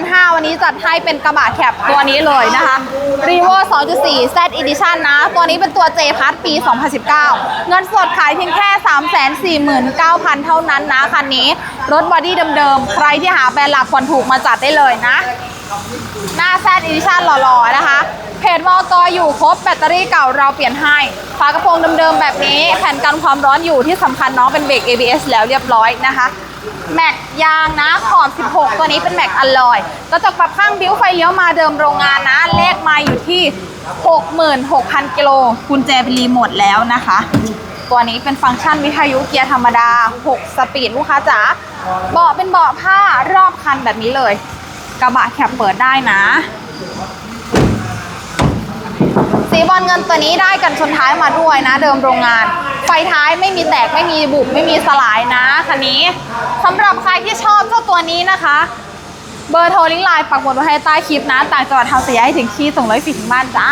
15วันนี้จัดให้เป็นกระบะแคปตัวนี้เลยนะคะ r e v o 2.4 Z Edition นะ ตัวนี้เป็นตัว J p a s ปี 2019 เงินสดขายเพียงแค่ 349,000 เท่านั้นนะคันนี้ รถบอดี้เดิมๆ ใครที่หาแบรนด์หลักผ่อนถูกมาจัดได้เลยนะ หน้า Z Edition หล่อๆ นะคะเพจวอตัวอยู่ครบแบตเตอรี่เก่าเราเปลี่ยนให้ ฝากระโปรงเดิมๆ แบบนี้ แผ่นกันความร้อนอยู่ที่สำคัญน้องเป็นเบรก ABS แล้วเรียบร้อยนะคะ แม็กยางนะขอบ 16 ตัวนี้เป็นแม็กอลลอยกระจกปรับข้างบิ้วไฟเลี้ยวมาเดิมโรงงานนะ เลขมาอยู่ที่ 66,000 กิโลกุญแจเป็นรีโมทแล้วนะคะ ตัวนี้เป็นฟังก์ชันวิทยุเกียร์ธรรมดา 6 สปีดลูกค้าจ๋าเบาะเป็นเบาะผ้ารอบคันแบบนี้เลย กระบะแคปเปิดได้นะ บอลเงินตัวนี้ได้กันชนท้ายมาด้วยนะ เดิมโรงงาน ไฟท้ายไม่มีแตกไม่มีบุบไม่มีสลายนะคันนี้สำหรับใครที่ชอบเจ้าตัวนี้นะคะ เบอร์โทรลิงก์ไลน์ปักหมุดไว้ให้ใต้คลิปนะต่างจังหวัดทำเสียให้ถึงที่ส่งร้อยฟรีถึงบ้านจ้า